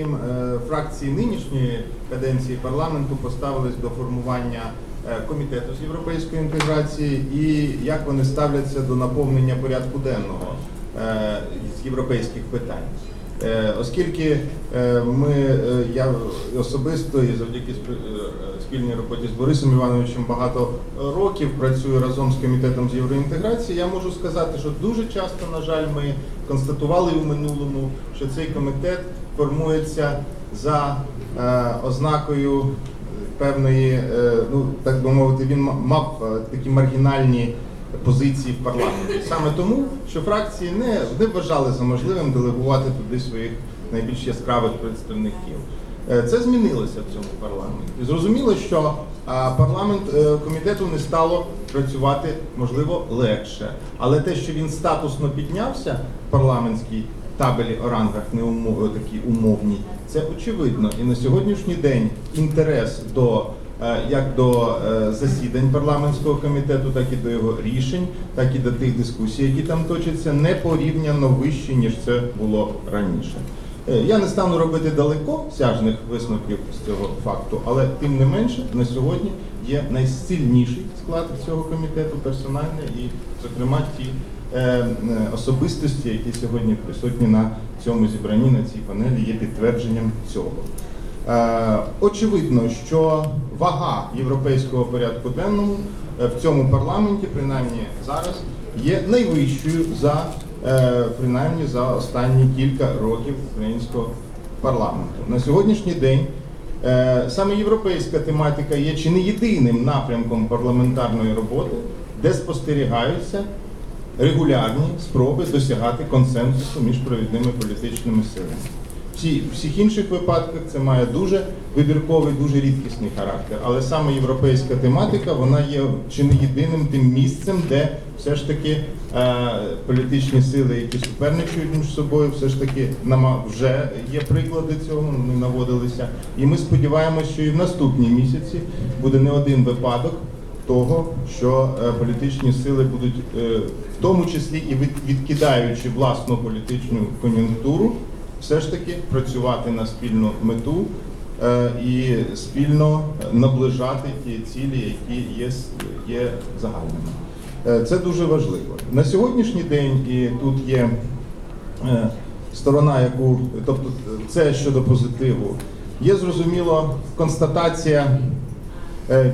Е, Фракції нинішньої каденції парламенту поставились до формування е, комітету з європейської інтеграції і як вони ставляться до наповнення порядку денного е, з європейських питань. Е, Оскільки е, ми, е, я особисто і завдяки спільній роботі з Борисом Івановичем багато років працюю разом з комітетом з євроінтеграції, я можу сказати, що дуже часто, на жаль, ми констатували в минулому, що цей комітет формується за ознакою певної, ну так би мовити, він мав такі маргінальні позиції в парламенті. Саме тому, що фракції не, не вважали за можливим делегувати туди своїх найбільш яскравих представників. Е, Це змінилося в цьому парламенті. Зрозуміло, що парламент е, комітету не стало працювати можливо легше, але те, що він статусно піднявся в парламентській табелі о рангах, не умов, такі умовні, це очевидно. І на сьогоднішній день інтерес до як до е, засідань парламентського комітету, так і до його рішень, так і до тих дискусій, які там точаться, не порівняно вищі, ніж це було раніше. Е, Я не стану робити далеко сяжних висновків з цього факту, але тим не менше на сьогодні є найсильніший склад цього комітету, персональний і, зокрема, ті е, е, особистості, які сьогодні присутні на цьому зібранні, на цій панелі, є підтвердженням цього. Е, Очевидно, що вага європейського порядку денного е, в цьому парламенті, принаймні зараз, є найвищою за е, принаймні за останні кілька років українського парламенту. На сьогоднішній день саме європейська тематика є чи не єдиним напрямком парламентарної роботи, де спостерігаються регулярні спроби досягати консенсусу між провідними політичними силами. Всі, всіх інших випадках це має дуже вибірковий, дуже рідкісний характер. Але саме європейська тематика вона є чи не єдиним тим місцем, де все ж таки е, політичні сили, які суперничають між собою, все ж таки нама вже є приклади цього, вони наводилися. І ми сподіваємося, що і в наступні місяці буде не один випадок того, що е, політичні сили будуть, е, в тому числі і від- відкидаючи власну політичну кон'юнктуру, все ж таки працювати на спільну мету е, і спільно наближати ті цілі, які є, є загальними. Е, Це дуже важливо. На сьогоднішній день, і тут є е, сторона, яку, тобто це щодо позитиву, є зрозуміло констатація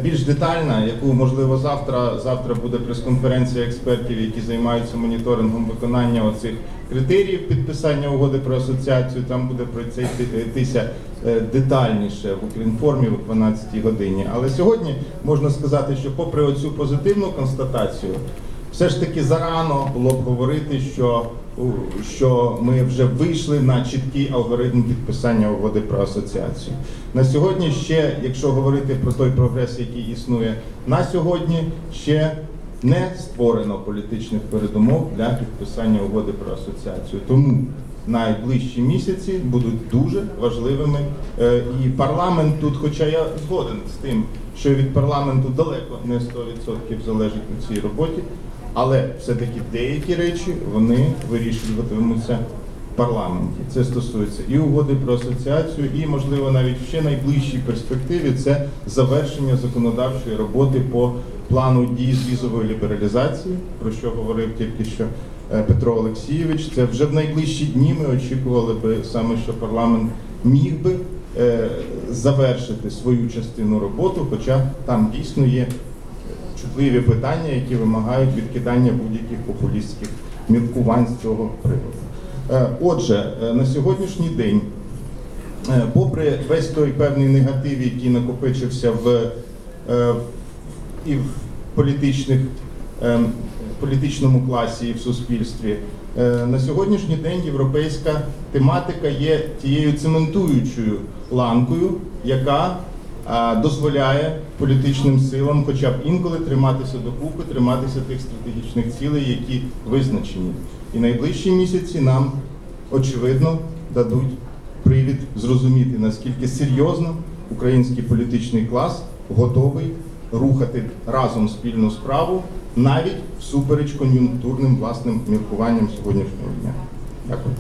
більш детальна, яку можливо завтра, завтра буде прес-конференція експертів, які займаються моніторингом виконання оцих критеріїв підписання угоди про асоціацію. Там буде про це йтися е, детальніше в Укрінформі в 12 годині. Але сьогодні можна сказати, що попри оцю позитивну констатацію, все ж таки зарано було б говорити, що, що ми вже вийшли на чіткий алгоритм підписання угоди про асоціацію. На сьогодні ще, якщо говорити про той прогрес, який існує на сьогодні, ще не створено політичних передумов для підписання угоди про асоціацію. Тому найближчі місяці будуть дуже важливими. Е, І парламент тут, хоча я згоден з тим, що від парламенту далеко не 100% залежить у цій роботі, але все-таки деякі речі вони вирішуватимуться в парламенті. Це стосується і угоди про асоціацію, і, можливо, навіть ще найближчій перспективі це завершення законодавчої роботи по плану дій з візової лібералізації, про що говорив тільки що е, Петро Олексійович. Це вже в найближчі дні ми очікували би саме, що парламент міг би е, завершити свою частину роботи, хоча там дійсно є чутливі питання, які вимагають відкидання будь-яких популістських міркувань з цього приводу. Е, Отже, е, на сьогоднішній день, е, попри весь той певний негатив, який накопичився в, і в політичних, політичному класі і в суспільстві, на сьогоднішній день європейська тематика є тією цементуючою ланкою, яка дозволяє політичним силам, хоча б інколи триматися докупи, триматися тих стратегічних цілей, які визначені. І найближчі місяці нам очевидно дадуть привід зрозуміти, наскільки серйозно український політичний клас готовий рухати разом спільну справу навіть всупереч кон'юнктурним власним міркуванням сьогоднішнього дня. Дякую.